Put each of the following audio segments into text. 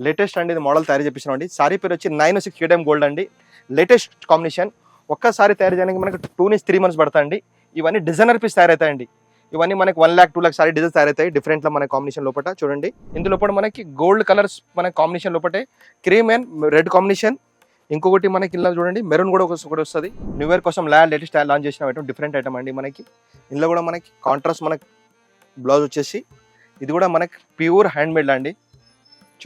Latest అండి ఇది model తయారు చేపించినాం అండి. సారీ పేరు వచ్చి నైన్ సిక్స్ కేటీఎం గోల్డ్ అండి. లేటెస్ట్ కాంబినేషన్ ఒక్కసారి తయారు చేయడానికి మనకు టూ నుంచి త్రీ మంత్స్ పడతాయండి. ఇవన్నీ డిజైనర్ పీస్ తయారవుతాయండి. ఇవన్నీ మనకి one lakh two lakh sari designs తయారవుతాయి. డిఫరెంట్లో మన కాంబినేషన్ లోపల చూడండి. ఇందులో మనకి గోల్డ్ కలర్స్ మన కాంబినేషన్ లోపటే క్రీమ్ అండ్ రెడ్ కాంబినేషన్ ఇంకొకటి మనకి ఇలా చూడండి మెరూన్ కూడా ఒకటి వస్తుంది. న్యూ ఇయర్ కోసం లా లేటెస్ట్ లాంచ్ చేసిన. ఐటమ్ డిఫరెంట్ ఐటమ్ అండి మనకి. ఇందులో కూడా మనకి కాంట్రాస్ట్ మనకి బ్లౌజ్ వచ్చేసి. ఇది కూడా మనకి ప్యూర్ హ్యాండ్మేడ్ అండి.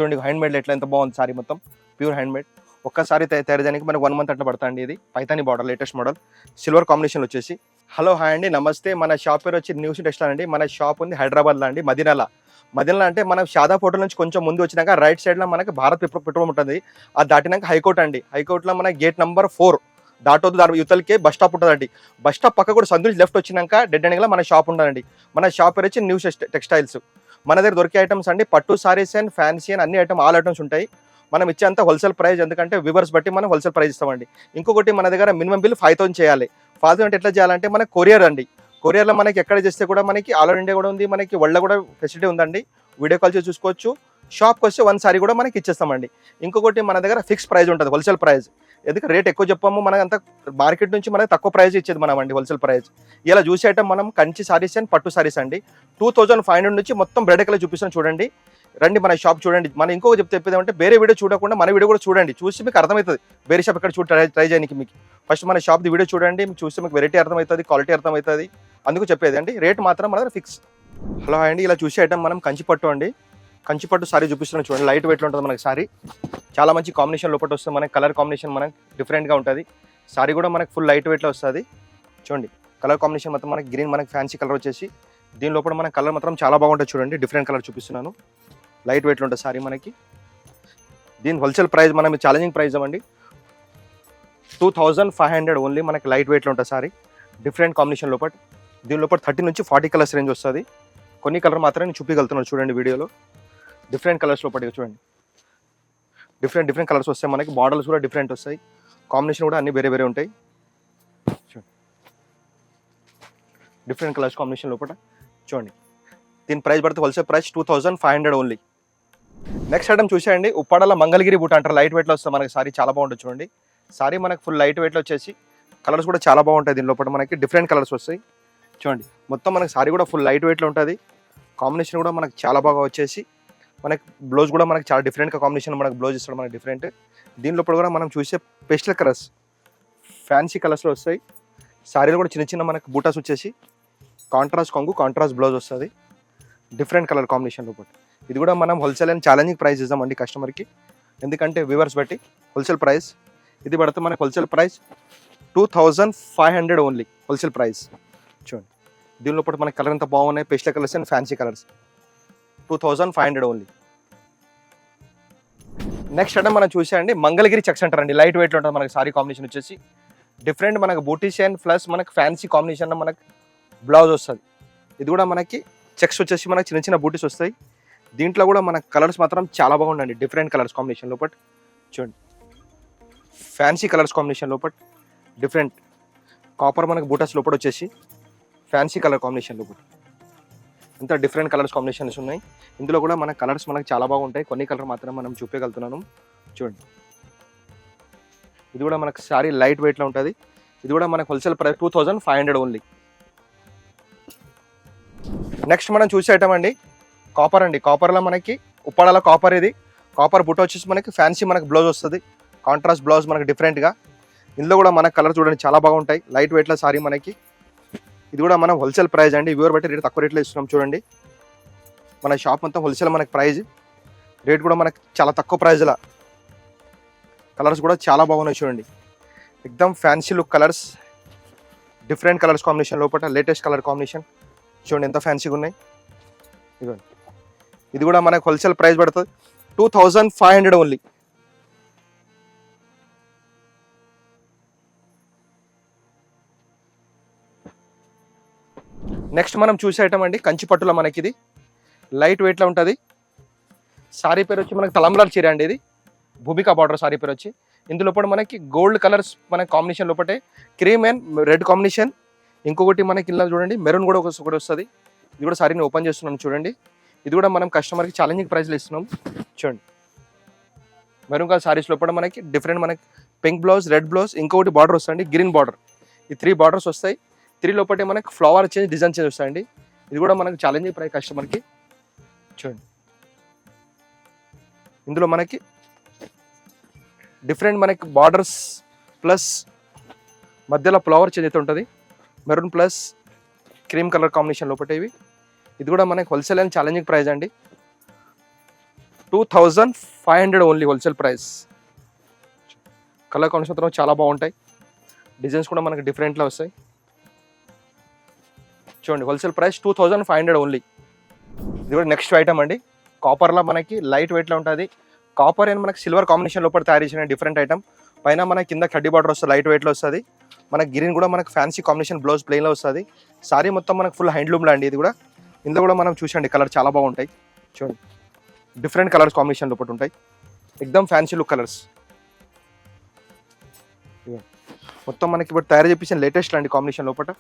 చూడండి హ్యాండ్ మేడ్ ఎట్లా ఎంత బాగుంది సారీ మొత్తం. ప్యూర్ హ్యాండ్ మేడ్ ఒక్కసారి తయ- తయారు చేయడానికి వన్ మంత్ అట్లా పడతాండి ఇది. Paithani border latest model silver combination వచ్చేసి. హలో హాయ్ అండి. నమస్తే. మన షాప్ పేరు వచ్చి న్యూస్ టెక్స్టైల్ అండి. మన షాప్ ఉంది హైదరాబాద్లో అండి మదినాల మదీనాలో అంటే మనం షాదా హోటల్ నుంచి కొంచెం ముందు వచ్చినాక రైట్ సైడ్లో మనకి భారత్ పెట్రోల్ పెట్రోల్ ఉంటుంది. అది దాటినాక హైకోర్ట్ అండి. హైకోర్టులో మన గేట్ నెంబర్ ఫోర్ దాటొద్దు దాని యువతలకే బస్ స్టాప్ ఉంటుందండి. బస్ స్టాప్ పక్క కూడా సందు లెఫ్ట్ వచ్చినాక డెడ్ ఎండింగ్లో మన షాప్ ఉంటుందండి మన షాప్ పేరు వచ్చి న్యూస్ టెక్స్టైల్స్ మన దగ్గర దొరికే ఐటమ్స్ అండి. పట్టు సారీస్ అండ్ ఫ్యాన్సీ అండ్ అన్ని ఐటమ్ ఆల్ ఐటమ్స్ ఉంటాయి. మనం ఇచ్చేంత హోల్సేల్ ప్రైస్ ఎందుకంటే వివర్స్ బట్టి మనం హోల్సేల్ ప్రైస్ ఇస్తామండి. ఇంకొకటి మన దగ్గర మినిమం బిల్ ఫైవ్ థౌసండ్ చేయాలి. ఫైవ్ థౌసండ్ ఎట్లా చేయాలంటే మన కొరియర్ అండి. కొరియర్లో మనకి ఎక్కడ చేస్తే కూడా మనకి ఆల్ ఓవర్ ఇండియా కూడా ఉంది. మనకి వరల్డ్ కూడా ఫెసిలిటీ ఉందండి. వీడియో కాల్ చేసి చూసుకోవచ్చు షాప్కి వస్తే వన్ సారీ కూడా మనకి ఇచ్చేస్తామండి. ఇంకొకటి మన దగ్గర ఫిక్స్ ప్రైస్ ఉంటుంది హోల్సేల్ ప్రైస్ ఎందుకంటే రేట్ ఎక్కువ చెప్పాము మనకి అంత మార్కెట్ నుంచి మనకి తక్కువ ప్రైస్ ఇచ్చేది మనం అండి హోల్సేల్ ప్రైస్ ఇలా చూసే ఐటమ్ మనం కంచి సారీస్ అండ్ పట్టు సారీస్ అండి. టూ థౌజండ్ ఫైవ్ హండ్రెడ్ నుంచి మొత్తం బ్రెడ్ కలర్ చూపిస్తాను చూడండి. రండి మన షాప్ చూడండి. మనం ఇంకొక చెప్తే చెప్పేది అంటే వేరే వీడియో చూడకుండా మన వీడియో కూడా చూడండి. చూసి మీకు అర్థమవుతుంది. వేరే షాప్ ఎక్కడ చూడ ట్రై చేయడానికి మీకు. ఫస్ట్ మన షాప్ది వీడియో చూడండి. మీకు చూస్తే మీకు వెరైటీ అర్థమవుతుంది క్వాలిటీ అర్థమవుతుంది. అందుకు చెప్పేది అండి రేట్ మాత్రం మన ఫిక్స్ హలో అండి. ఇలా చూసే ఐటమ్ మనం కంచి పట్టు అండి. కంచిపట్టు సారీ చూపిస్తున్నాను చూడండి. లైట్ వెయిట్లో ఉంటుంది మనకి సారీ. చాలా మంచి కాంబినేషన్ లోపల వస్తుంది. మనకి కలర్ కాంబినేషన్ మనకి డిఫరెంట్గా ఉంటుంది. సారీ కూడా మనకి ఫుల్ లైట్ వెయిట్లో వస్తుంది. చూడండి. కలర్ కాంబినేషన్ మొత్తం మనకి గ్రీన్ మనకి ఫ్యాన్సీ కలర్ వచ్చేసి. దీని లోపల మనకి కలర్ మాత్రం చాలా బాగుంటుంది చూడండి. డిఫరెంట్ కలర్ చూపిస్తున్నాను. లైట్ వెయిట్లో ఉంటుంది సారీ మనకి. దీని హోల్సేల్ ప్రైస్ మనం ఛాలెంజింగ్ ప్రైస్ అండి two thousand five hundred only మనకి లైట్ వెయిట్లో ఉంటుంది సారీ డిఫరెంట్ కాంబినేషన్ లోపల దీని లోపల థర్టీ నుంచి ఫార్టీ కలర్స్ రేంజ్ వస్తుంది. కొన్ని కలర్ మాత్రమే నేను చూపించగలుగుతున్నాను చూడండి వీడియోలో. డిఫరెంట్ కలర్స్లో లోపల చూడండి. డిఫరెంట్ డిఫరెంట్ కలర్స్ వస్తాయి మనకి. బార్డర్స్ కూడా డిఫరెంట్ వస్తాయి. కాంబినేషన్ కూడా అన్ని వేరే వేరే ఉంటాయి. డిఫరెంట్ కలర్స్ కాంబినేషన్ లోపల. చూడండి. దీని ప్రైస్ పడితే wholesale price two thousand five hundred only next item చూసేయండి. ఉప్పాడల మంగళగిరి బూట అంటారు. లైట్ వెయిట్లో వస్తుంది మనకి సారీ చాలా బాగుంటుంది చూడండి. సారీ మనకి ఫుల్ లైట్ వెయిట్లో వచ్చేసి కలర్స్ కూడా చాలా బాగుంటాయి దీని లోపల మనకి. డిఫరెంట్ కలర్స్ వస్తాయి. చూడండి. మొత్తం మనకి సారీ కూడా ఫుల్ లైట్ వెయిట్లో ఉంటుంది. కాంబినేషన్ కూడా మనకి చాలా బాగా వచ్చేసి మనకి బ్లౌజ్ కూడా మనకి చాలా డిఫరెంట్గా కాంబినేషన్ మనకి బ్లౌజ్ ఇస్తాడు మనకి డిఫరెంట్ దీని లోపల కూడా మనం చూసే పెస్టల్ కలర్స్ ఫ్యాన్సీ కలర్స్లో వస్తాయి. శారీలు కూడా చిన్న చిన్న మనకి బూటాస్ వచ్చేసి కాంట్రాస్ట్ కొంగు కాంట్రాస్ట్ బ్లౌజ్ వస్తుంది. డిఫరెంట్ కలర్ కాంబినేషన్లో లోపల ఇది కూడా మనం హోల్సేల్ అండ్ ఛాలెంజింగ్ ప్రైస్ ఇద్దామండి కస్టమర్కి ఎందుకంటే వ్యూవర్స్ బట్టి హోల్సేల్ ప్రైస్ ఇది పడితే మనకి wholesale price two thousand five hundred only wholesale price చూడండి. దీనిలో లోపల మనకి కలర్ ఎంత బాగున్నాయి pastel colours and fancy colours two thousand five hundred only next అంటే మనం చూసేయండి మంగళగిరి చెక్స్ అంటారు అండి. లైట్ వెయిట్లో ఉంటుంది మనకి సారీ కాంబినేషన్ వచ్చేసి. డిఫరెంట్ మనకు బూటీషియన్ ప్లస్ మనకి ఫ్యాన్సీ కాంబినేషన్ మనకి బ్లౌజ్ వస్తుంది. ఇది కూడా మనకి చెక్స్ వచ్చేసి మనకి చిన్న చిన్న బూటీస్ వస్తాయి. దీంట్లో కూడా మన కలర్స్ మాత్రం చాలా బాగుండండి డిఫరెంట్ కలర్స్ కాంబినేషన్ లోపల చూడండి. ఫ్యాన్సీ కలర్స్ కాంబినేషన్ లోపల డిఫరెంట్ కాపర్ మనకి బూటస్ లోపల వచ్చేసి ఫ్యాన్సీ కలర్ కాంబినేషన్ లోపల ఇంత డిఫరెంట్ కలర్స్ కాంబినేషన్స్ ఉన్నాయి. ఇందులో కూడా మన కలర్స్ మనకి చాలా బాగుంటాయి. కొన్ని కలర్ మాత్రం మనం చూపించగలుగుతున్నాను చూడండి. ఇది కూడా మనకి సారీ లైట్ వెయిట్లో ఉంటుంది. ఇది కూడా మనకు wholesale price two thousand five hundred only next మనం చూసే ఐటమ్ అండి. కాపర్ అండి. కాపర్లో మనకి ఉప్పాడల కాపర్ ఇది. కాపర్ బుట్ట వచ్చేసి మనకి ఫ్యాన్సీ మనకి బ్లౌజ్ వస్తుంది. కాంట్రాస్ట్ బ్లౌజ్ మనకి డిఫరెంట్గా ఇందులో కూడా మన కలర్ చూడండి చాలా బాగుంటాయి. లైట్ వెయిట్లో సారీ మనకి ఇది కూడా మనం హోల్సేల్ ప్రైస్ అండి. వ్యూవర్ బట్టి రేట్ తక్కువ రేట్లో ఇస్తున్నాం చూడండి. మన షాప్ మొత్తం హోల్సేల్ మనకి ప్రైస్ రేట్ కూడా మనకి చాలా తక్కువ ప్రైజ్లో కలర్స్ కూడా చాలా బాగున్నాయి చూడండి. ఎక్దమ్ fancy look colours different colours combination లోపల లేటెస్ట్ కలర్ కాంబినేషన్ చూడండి ఎంత ఫ్యాన్సీగా ఉన్నాయి. ఇదిగోండి. ఇది కూడా మనకు హోల్సేల్ ప్రైస్ పడుతుంది. Two thousand five hundred only next మనం చూసే ఐటమ్ అండి కంచి పట్టులో మనకి ఇది లైట్ వెయిట్లో ఉంటుంది. సారీ పేరు వచ్చి మనకి తలంబ్రాల చీర అండి ఇది. భూమికా బార్డర్ సారీ పేరు వచ్చి. ఇందులో మనకి గోల్డ్ కలర్స్ మన కాంబినేషన్ లోపటే క్రీమ్ అండ్ రెడ్ కాంబినేషన్ ఇంకొకటి మనకి ఇలా చూడండి మెరూన్ కూడా ఒక ఒకటి వస్తుంది. ఇది కూడా సారీని ఓపెన్ చేస్తున్నాను చూడండి. ఇది కూడా మనం కస్టమర్కి ఛాలెంజింగ్ ప్రైస్లో ఇస్తున్నాం చూడండి. మెరూన్ కలర్ సారీస్ లోపల మనకి డిఫరెంట్ మనకి పింక్ బ్లౌజ్ రెడ్ బ్లౌజ్ ఇంకొకటి బార్డర్ వస్తుంది గ్రీన్ బార్డర్ ఈ త్రీ బార్డర్స్ వస్తాయి. త్రీ లోపల మనకి ఫ్లవర్ చేంజ్ డిజైన్ చేంజ్ వస్తాయండి. ఇది కూడా మనకు ఛాలెంజింగ్ ప్రైస్ కస్టమర్కి చూడండి. ఇందులో మనకి డిఫరెంట్ మనకి బార్డర్స్ ప్లస్ మధ్యలో ఫ్లవర్ చేంజ్ అయితే ఉంటుంది. Maroon plus cream colour combination లోపట ఇవి. ఇది కూడా మనకి హోల్సేల్ అండ్ ఛాలెంజింగ్ ప్రైస్ అండి. Two thousand five hundred only wholesale price colour combination మాత్రం చాలా బాగుంటాయి. డిజైన్స్ కూడా మనకి డిఫరెంట్లో వస్తాయి. చూడండి wholesale price two thousand five hundred only ఇది కూడా నెక్స్ట్ ఐటమ్ అండి. కాపర్లో మనకి లైట్ వెయిట్లో ఉంటుంది. కాపర్ అండ్ మనకి సిల్వర్ కాంబినేషన్ లోపల తయారు చేసిన డిఫరెంట్ ఐటమ్ పైన మన కింద కడ్డీ బార్డర్ వస్తుంది లైట్ వెయిట్లో వస్తుంది. మనకి గ్రీన్ కూడా మనకు ఫ్యాన్సీ కాంబినేషన్ బ్లౌజ్ ప్లెయిన్లో వస్తుంది. సారీ మొత్తం మనకు ఫుల్ హ్యాండ్లూమ్లో అండి ఇది కూడా. ఇందులో కూడా మనం చూసండి కలర్ చాలా బాగుంటాయి. చూడండి. డిఫరెంట్ కలర్స్ కాంబినేషన్ లోపల ఉంటాయి. ఎక్దమ్ ఫ్యాన్సీ లుక్ కలర్స్ మొత్తం మనకి ఇప్పుడు తయారు చేపించిన లేటెస్ట్ అండి కాంబినేషన్ లోపల.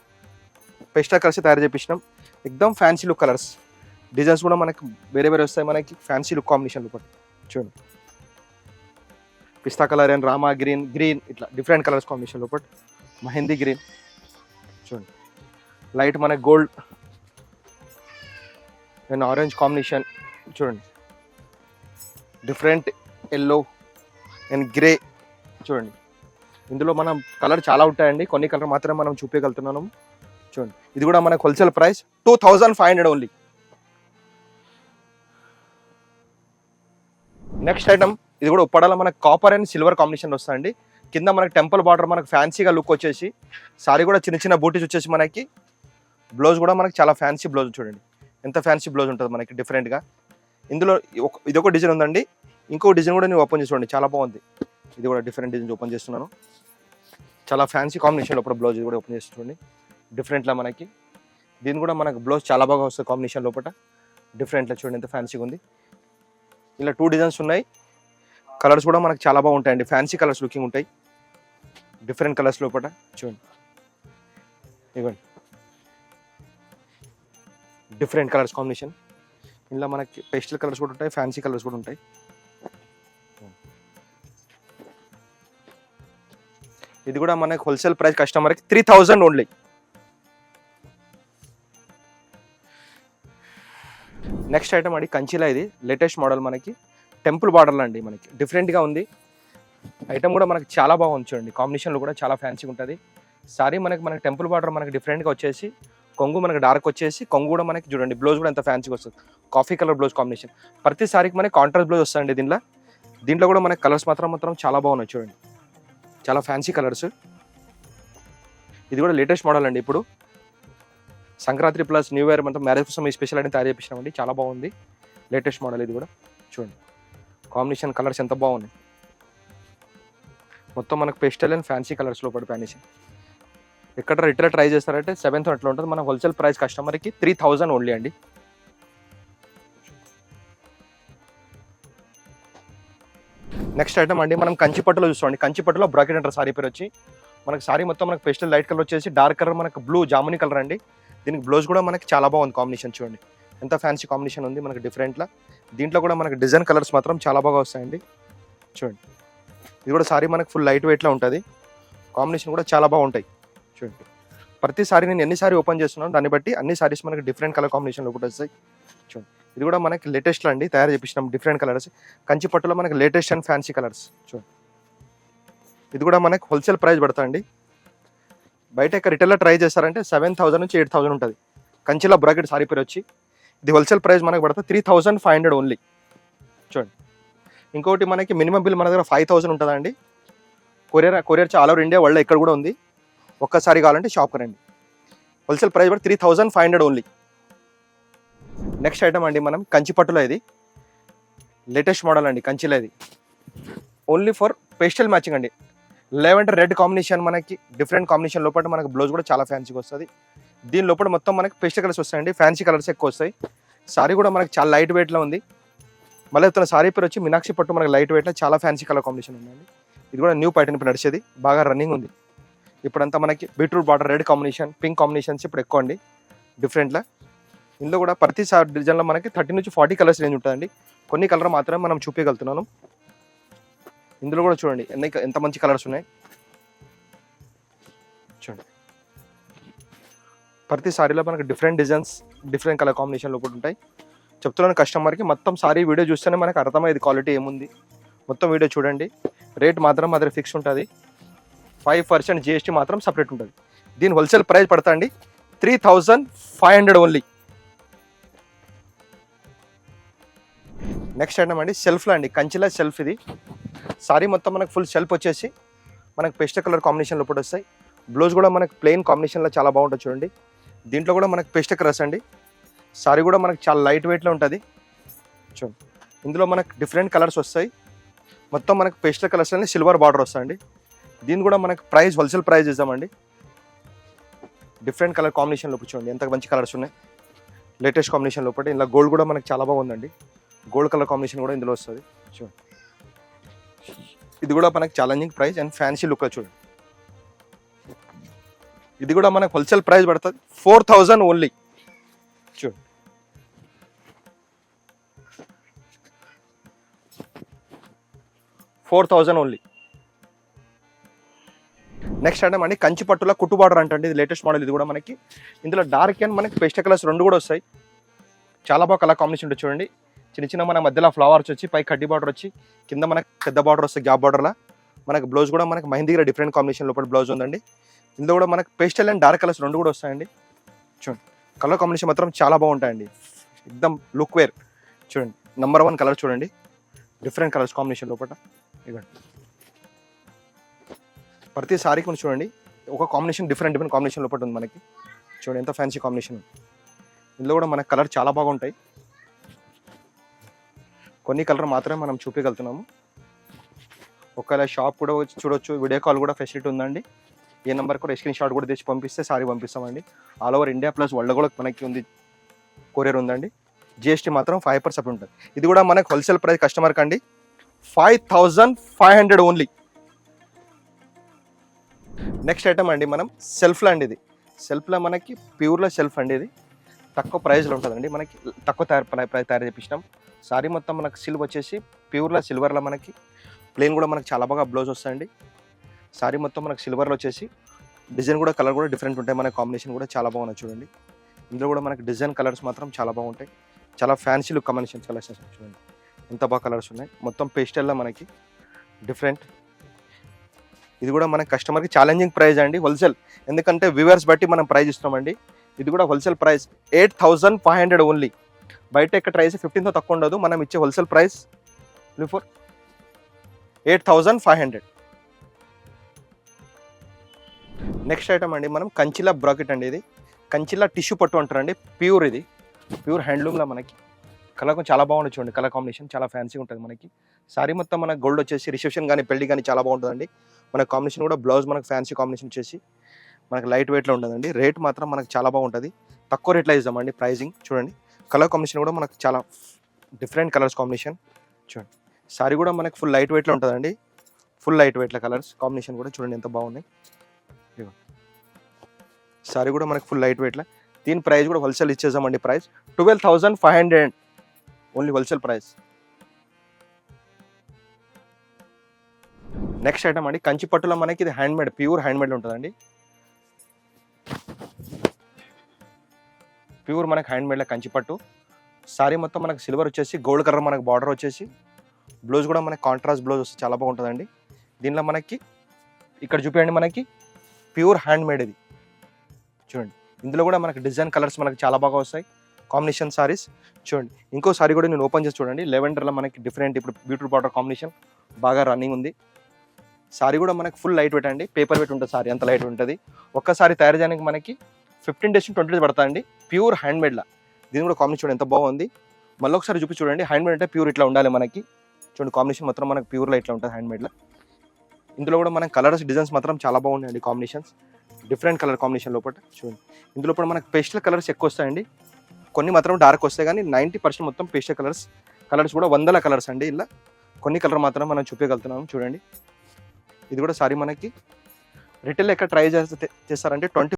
పెస్టా కలర్స్ తయారు చేపించినాం. ఎక్దమ్ ఫ్యాన్సీ లుక్ కలర్స్. డిజైన్స్ కూడా మనకి వేరే వేరే వస్తాయి. మనకి ఫ్యాన్సీ లుక్ కాంబినేషన్ కూడా చూడండి. పిస్తా colour and Rama green green ఇట్లా డిఫరెంట్ కలర్స్ కాంబినేషన్ లోపల మహందీ గ్రీన్. చూడండి. లైట్ మనకి గోల్డ్ అండ్ ఆరెంజ్ కాంబినేషన్ చూడండి. డిఫరెంట్ ఎల్లో అండ్ గ్రే చూడండి. ఇందులో మనం కలర్ చాలా ఉంటాయండి. కొన్ని కలర్ మాత్రమే మనం చూపించగలుగుతున్నాము చూడండి. ఇది కూడా మనకు wholesale price two thousand five hundred only next item ఇది కూడా ఉప్పడాల మనకు కాపర్ అండ్ సిల్వర్ కాంబినేషన్ వస్తుందండి. కింద మనకు టెంపుల్ బార్డర్ మనకు ఫ్యాన్సీగా లుక్ వచ్చేసి సారీ కూడా చిన్న చిన్న బూటీస్ వచ్చేసి మనకి బ్లౌజ్ కూడా మనకి చాలా ఫ్యాన్సీ బ్లౌజ్ చూడండి. ఎంత ఫ్యాన్సీ బ్లౌజ్ ఉంటుంది మనకి డిఫరెంట్గా ఇందులో ఇది ఒక డిజైన్ ఉందండి. ఇంకో డిజైన్ కూడా నేను ఓపెన్ చేసి చూడండి. చాలా బాగుంది. ఇది కూడా డిఫరెంట్ డిజైన్స్ ఓపెన్ చేస్తున్నాను. చాలా ఫ్యాన్సీ కాంబినేషన్ లోపల బ్లౌజ్ కూడా ఓపెన్ చేసి చూడండి. డిఫరెంట్లా మనకి. దీని కూడా మనకు బ్లౌజ్ చాలా బాగా వస్తుంది కాంబినేషన్ లోపల డిఫరెంట్లో చూడండి ఎంత ఫ్యాన్సీగా ఉంది. ఇలా టూ డిజైన్స్ ఉన్నాయి. కలర్స్ కూడా మనకు చాలా బాగుంటాయండి ఫ్యాన్సీ కలర్స్ లుకింగ్ ఉంటాయి. డిఫరెంట్ కలర్స్ లోపల చూడండి. ఇవ్వండి డిఫరెంట్ కలర్స్ కాంబినేషన్ ఇలా మనకి పేస్టల్ కలర్స్ కూడా ఉంటాయి ఫ్యాన్సీ కలర్స్ కూడా ఉంటాయి. ఇది కూడా మనకి హోల్సేల్ ప్రైస్ కస్టమర్కి three thousand only next item అండి కంచిలా ఇది. లేటెస్ట్ మోడల్ మనకి. టెంపుల్ బార్డర్లో అండి మనకి. డిఫరెంట్గా ఉంది. ఐటమ్ కూడా మనకి చాలా బాగుంది చూడండి. కాంబినేషన్లో కూడా చాలా ఫ్యాన్సీగా ఉంటుంది. సారీ మనకి మనకి టెంపుల్ బార్డర్ మనకి డిఫరెంట్గా వచ్చేసి కొంగు మనకి డార్క్ వచ్చేసి కొంగు కూడా మనకి చూడండి బ్లౌజ్ కూడా ఎంత ఫ్యాన్సీగా వస్తుంది. Coffee colour blouse combination. ప్రతి సారీకి మనకి కాంట్రాస్ట్ బ్లౌజ్ వస్తుంది దీనిలో దీంట్లో కూడా మనకి కలర్స్ మాత్రం మాత్రం చాలా బాగున్నాయి చూడండి. చాలా ఫ్యాన్సీ కలర్స్. ఇది కూడా లేటెస్ట్ మోడల్ అండి ఇప్పుడు. సంక్రాంతి ప్లస్ న్యూ ఇయర్ మొత్తం మ్యారేజ్ కోసం ఈ స్పెషల్ అని తయారు చేపించినామండి. చాలా బాగుంది. లేటెస్ట్ మోడల్ ఇది కూడా. చూడండి. కాంబినేషన్ కలర్స్ ఎంత బాగున్నాయి. మొత్తం మనకు పెస్టల్ అండ్ ఫ్యాన్సీ కలర్స్లో పడి ప్యానిషన్ ఎక్కడ రిటైల్ ట్రై చేస్తారంటే సెవెంత్ అట్లా ఉంటుంది. మన హోల్సేల్ ప్రైస్ కస్టమర్కి త్రీ థౌజండ్ ఓన్లీ అండి. నెక్స్ట్ ఐటమ్ అండి మనం కంచిపట్టులో చూసుకోండి. కంచిపట్టులో బ్రాకెట్ అంటారు. సారీ పేరు వచ్చి. మనకి సారీ మొత్తం మనకు పెస్టల్ లైట్ కలర్ వచ్చేసి డార్క్ కలర్ మనకు బ్లూ జాముని కలర్ అండి. దీనికి బ్లౌజ్ కూడా మనకి చాలా బాగుంది కాంబినేషన్ చూడండి. ఎంత ఫ్యాన్సీ కాంబినేషన్ ఉంది మనకి డిఫరెంట్లో దీంట్లో కూడా మనకి డిజైన్ కలర్స్ మాత్రం చాలా బాగా వస్తాయండి. చూడండి. ఇది కూడా సారీ మనకి ఫుల్ లైట్ వెయిట్లో ఉంటుంది. కాంబినేషన్ కూడా చాలా బాగుంటాయి. చూడండి. ప్రతి సారీ నేను ఎన్ని సారీ ఓపెన్ చేస్తున్నాను దాన్ని బట్టి అన్ని సారీస్ మనకి డిఫరెంట్ కలర్ కాంబినేషన్లో కూడా వస్తాయి. చూడండి. ఇది కూడా మనకి లేటెస్ట్లో అండి. తయారు చేపించినాం డిఫరెంట్ కలర్స్ కంచి పట్టులో మనకి లేటెస్ట్ అండ్ ఫ్యాన్సీ కలర్స్ చూడండి. ఇది కూడా మనకి హోల్సేల్ ప్రైస్ పడుతుంది బయట ఇక్కడ రిటైల్లో ట్రై చేస్తారంటే సెవెన్ థౌసండ్ నుంచి ఎయిట్ థౌసండ్ ఉంటుంది. కంచిలో బ్రాకెట్ సారీ పేరు వచ్చి ఇది హోల్సేల్ ప్రైస్ మనకి పడుతుంది three thousand five hundred only చూడండి. ఇంకోటి మనకి మినిమం బిల్ మన దగ్గర ఫైవ్ థౌసండ్ ఉంటుందండి. Courier courier all over India world ఇక్కడ కూడా ఉంది. ఒక్కసారి కావాలంటే షాప్కి రండి. హోల్సేల్ ప్రైస్ పడితే three thousand five hundred only next item అండి మనం కంచి పట్టులో ఇది. లేటెస్ట్ మోడల్ అండి కంచిలో ఇది. ఓన్లీ ఫర్ పేస్టల్ మ్యాచింగ్ అండి. లేవంటే రెడ్ కాంబినేషన్ మనకి డిఫరెంట్ కాంబినేషన్ లోపల మనకి బ్లౌజ్ కూడా చాలా ఫ్యాన్సీగా వస్తుంది. దీని లోపల మొత్తం మనకి పేస్ట్ కలర్స్ వస్తాయండి ఫ్యాన్సీ కలర్స్ ఎక్కువ వస్తాయి. సారీ కూడా మనకి చాలా లైట్ వెయిట్లో ఉంది. మళ్ళీ తన సారీ పేరు వచ్చి మీనాక్షి పట్టు మనకి లైట్ వెయిట్లో చాలా ఫ్యాన్సీ కలర్ కాంబినేషన్ ఉందండి. ఇది కూడా న్యూ ప్యాటర్న్ ఇప్పుడు నడిచేది బాగా రన్నింగ్ ఉంది. ఇప్పుడంతా మనకి beetroot border red combination pink combinations ఇప్పుడు ఎక్కువ అండి. డిఫరెంట్లా ఇందులో కూడా ప్రతి డిజైన్లో మనకి థర్టీ నుంచి ఫార్టీ కలర్స్ రేంజ్ ఉంటుందండి. కొన్ని కలర్ మాత్రమే మనం చూపించగలుగుతున్నాను. ఇందులో కూడా చూడండి. ఎన్ని ఎంత మంచి కలర్స్ ఉన్నాయి? చూడండి. ప్రతి సారీలో మనకు డిఫరెంట్ డిజైన్స్ డిఫరెంట్ కలర్ కాంబినేషన్లో కూడా ఉంటాయి. చెప్తున్నాను కస్టమర్కి మొత్తం సారీ వీడియో చూస్తేనే మనకు అర్థమయ్యేది క్వాలిటీ ఏముంది. మొత్తం వీడియో చూడండి. రేట్ మాత్రం మాత్రం ఫిక్స్ ఉంటుంది. ఫైవ్ పర్సెంట్ జిఎస్టీ మాత్రం సపరేట్ ఉంటుంది. దీని హోల్సేల్ ప్రైస్ పడతా అండి. Three thousand five hundred only. Next item అండి సెల్ఫ్లో అండి కంచిలా సెల్ఫ్ ఇది. సారీ మొత్తం మనకు ఫుల్ సెల్ఫ్ వచ్చేసి మనకు పెస్ట్ కలర్ కాంబినేషన్లో కూడా వస్తాయి. బ్లౌజ్ కూడా మనకు ప్లెయిన్ కాంబినేషన్లో చాలా బాగుంటుంది చూడండి. దీంట్లో కూడా మనకు పెస్ట్ కలర్స్ అండి. సారీ కూడా మనకు చాలా లైట్ వెయిట్లో ఉంటుంది. చూడండి. ఇందులో మనకు డిఫరెంట్ కలర్స్ వస్తాయి. మొత్తం మనకు పేస్టల్ కలర్స్ అనేది సిల్వర్ బార్డర్ వస్తాయండి. దీని కూడా మనకు ప్రైస్ హోల్సేల్ ప్రైస్ ఇద్దామండి. డిఫరెంట్ కలర్ కాంబినేషన్ లోపు చూడండి ఎంత మంచి కలర్స్ ఉన్నాయి. లేటెస్ట్ కాంబినేషన్ లోపల ఇలా గోల్డ్ కూడా మనకు చాలా బాగుందండి. గోల్డ్ కలర్ కాంబినేషన్ కూడా ఇందులో వస్తుంది. చూడండి ఇది కూడా మనకు challenging price and fancy look చూడండి ఇది కూడా మనకు హోల్సేల్ ప్రైస్ పడుతుంది. ఫోర్ థౌజండ్ ఓన్లీ చూడండి ఫోర్ థౌజండ్ ఓన్లీ నెక్స్ట్ అంటే మనకి కంచి పట్టుల కుట్టు బార్డర్ అంటే ఇది లేటెస్ట్ మోడల్ ఇది కూడా మనకి. ఇందులో డార్క్ అండ్ మనకి పెస్ట్ కలర్స్ రెండు కూడా వస్తాయి. చాలా బాగా కలర్ కాంబినేషన్ ఉంటుంది చూడండి. చిన్న చిన్న మన మధ్యలో ఫ్లవర్స్ వచ్చి పై కడ్డీ బార్డర్ వచ్చి కింద మనకు పెద్ద బార్డర్ వస్తుంది గ్యాప్ బార్డర్లా మనకి బ్లౌజ్ కూడా మనకు మహిందీ దగ్గర డిఫరెంట్ కాంబినేషన్ లోపల బ్లౌజ్ ఉందండి. ఇందులో కూడా మనకి పేస్టల్ అండ్ డార్క్ కలర్స్ రెండు కూడా వస్తాయండి. చూడండి. కలర్ కాంబినేషన్ మాత్రం చాలా బాగుంటాయండి. ఎక్దమ్ లుక్ వేర్ చూడండి. నెంబర్ వన్ కలర్ చూడండి. డిఫరెంట్ కలర్స్ కాంబినేషన్ లోపల. ఇవ్వండి ప్రతి సారీకి మనం చూడండి. ఒక కాంబినేషన్ డిఫరెంట్ డిఫరెంట్ కాంబినేషన్ లోపల ఉంది మనకి. చూడండి ఎంత ఫ్యాన్సీ కాంబినేషన్ ఇందులో కూడా మనకు కలర్ చాలా బాగుంటాయి. కొన్ని కలర్ మాత్రమే మనం చూపించగలుగుతున్నాము ఒకవేళ షాప్ కూడా వచ్చి చూడొచ్చు వీడియో కాల్ కూడా ఫెసిలిటీ ఉందండి. ఏ నెంబర్ కూడా స్క్రీన్ షాట్ కూడా తెచ్చి పంపిస్తే సారీ పంపిస్తామండి. All over India plus world కూడా మనకి ఉంది. కొరియర్ ఉందండి. జిఎస్టీ మాత్రం ఫైవ్ పర్సెంట్ ఉంటుంది. ఇది కూడా మనకు హోల్సేల్ ప్రైస్ కస్టమర్కి అండి. Five thousand five hundred only next item అండి మనం సెల్ఫ్లో అండి ఇది. సెల్ఫ్లో మనకి ప్యూర్లో సెల్ఫ్ అండి ఇది. తక్కువ ప్రైస్లో ఉంటుందండి. మనకి తక్కువ తయారు ప్రైస్ తయారు చేపించినాం. సారీ మొత్తం మనకు సిల్వ్ వచ్చేసి ప్యూర్లో సిల్వర్లో మనకి. ప్లెయిన్ కూడా మనకు చాలా బాగా బ్లౌజ్ వస్తాయండి. సారీ మొత్తం మనకు సిల్వర్లో వచ్చేసి డిజైన్ కూడా కలర్ కూడా డిఫరెంట్ ఉంటాయి. మన కాంబినేషన్ కూడా చాలా బాగున్నాయి చూడండి. ఇందులో కూడా మనకి డిజైన్ కలర్స్ మాత్రం చాలా బాగుంటాయి. చాలా ఫ్యాన్సీ లుక్ కాంబినేషన్ కలర్స్ చూడండి. ఎంత బాగా కలర్స్ ఉన్నాయి. మొత్తం పేస్టల్లో మనకి డిఫరెంట్ ఇది కూడా మన కస్టమర్కి ఛాలెంజింగ్ ప్రైస్ అండి. హోల్సేల్ ఎందుకంటే వ్యూవర్స్ బట్టి మనం ప్రైజ్ ఇస్తామండి ఇది కూడా wholesale price eight thousand five hundred only బయట ఎక్కడ ప్రైస్ ఫిఫ్టీన్తో తక్కువ ఉండదు. మనం ఇచ్చే wholesale price before eight thousand five hundred next item అండి మనం కంచిలా బ్రాకెట్ అండి ఇది. కంచిలా టిష్యూ పట్టు అంటారండి. ప్యూర్ ఇది. ప్యూర్ హ్యాండ్లూమ్లో మనకి. కలర్ చాలా బాగుంటుంది చూడండి. కలర్ కాంబినేషన్ చాలా ఫ్యాన్సీ ఉంటుంది మనకి. సారీ మొత్తం మనకి గోల్డ్ వచ్చేసి రిసెప్షన్ కానీ పెళ్ళి కానీ చాలా బాగుంటుందండి. మన కాంబినేషన్ కూడా బ్లౌజ్ మనకు ఫ్యాన్సీ కాంబినేషన్ వచ్చేసి మనకు లైట్ వెయిట్లో ఉంటుందండి రేట్ మాత్రం మనకు చాలా బాగుంటుంది. తక్కువ రేట్లో ఇస్తామండి ప్రైజింగ్ చూడండి. కలర్ కాంబినేషన్ కూడా మనకు చాలా డిఫరెంట్ కలర్స్ కాంబినేషన్. చూడండి. సారీ కూడా మనకు ఫుల్ లైట్ వెయిట్లో ఉంటుందండి. ఫుల్ లైట్ వెయిట్లో కలర్స్ కాంబినేషన్ కూడా చూడండి ఎంత బాగున్నాయి. సారీ కూడా మనకు ఫుల్ లైట్ వెయిట్లో. దీని ప్రైస్ కూడా wholesale ఇచ్చేసామండి price. Twelve thousand five hundred only wholesale price. Next item అండి కంచి పట్టులో మనకి ఇది హ్యాండ్మేడ్ ప్యూర్ హ్యాండ్మేడ్ ఉంటుందండి. ప్యూర్ మనకి హ్యాండ్మేడ్లో మేడ్లో కంచిపట్టు. సారీ మొత్తం మనకి సిల్వర్ వచ్చేసి గోల్డ్ కలర్ మనకు బార్డర్ వచ్చేసి బ్లౌజ్ కూడా మనకి కాంట్రాస్ట్ బ్లౌజ్ వస్తే చాలా బాగుంటుందండి. దీనిలో మనకి ఇక్కడ చూపించండి మనకి ప్యూర్ హ్యాండ్మేడ్ ఇది. చూడండి. ఇందులో కూడా మనకి డిజైన్ కలర్స్ మనకి చాలా బాగా వస్తాయి. కాంబినేషన్ సారీస్ చూడండి. ఇంకో సారీ కూడా నేను ఓపెన్ చేసి చూడండి. లెవెండర్లో మనకి డిఫరెంట్ ఇప్పుడు బ్యూటీ బార్డర్ కాంబినేషన్ బాగా రన్నింగ్ ఉంది. సారీ కూడా మనకి ఫుల్ లైట్ వెయిట్ అండి. పేపర్ వెయిట్ ఉంటుంది సారీ అంత లైట్ ఉంటుంది. ఒక్కసారి తయారు చేయడానికి మనకి ఫిఫ్టీన్ డేస్ ట్వంటీ డేస్ అండి ప్యూర్ హ్యాండ్మేడ్లా దీని కూడా కాంబినేషన్ చూడండి ఎంత బాగుంది. మళ్ళీ ఒకసారి చూపి చూడండి హ్యాండ్మేడ్ అంటే ప్యూర్ ఇట్లా ఉండాలి మనకి. చూడండి కాంబినేషన్ మాత్రం మనకి ప్యూర్లో ఇట్లా ఉంటుంది హ్యాండ్మేడ్లో ఇందులో కూడా మనకు కలర్స్ డిజైన్స్ మాత్రం చాలా బాగున్నాయండి కాంబినేషన్స్ డిఫరెంట్ కలర్ కాంబినేషన్ లోపల. చూడండి. ఇందులో కూడా మనకి పేస్టల్ కలర్స్ ఎక్కువ వస్తాయండి. కొన్ని మాత్రం డార్క్ వస్తాయి కానీ నైంటీ పర్సెంట్ మొత్తం పేస్టల్ కలర్స్ కలర్స్ కూడా వందల కలర్స్ అండి ఇలా కొన్ని కలర్ మాత్రం మనం చూపించగలుగుతున్నాము చూడండి. ఇది కూడా సారీ మనకి. రిటైల్ ఎక్కడ ట్రై చేస్తే చేస్తారంటే ట్వంటీ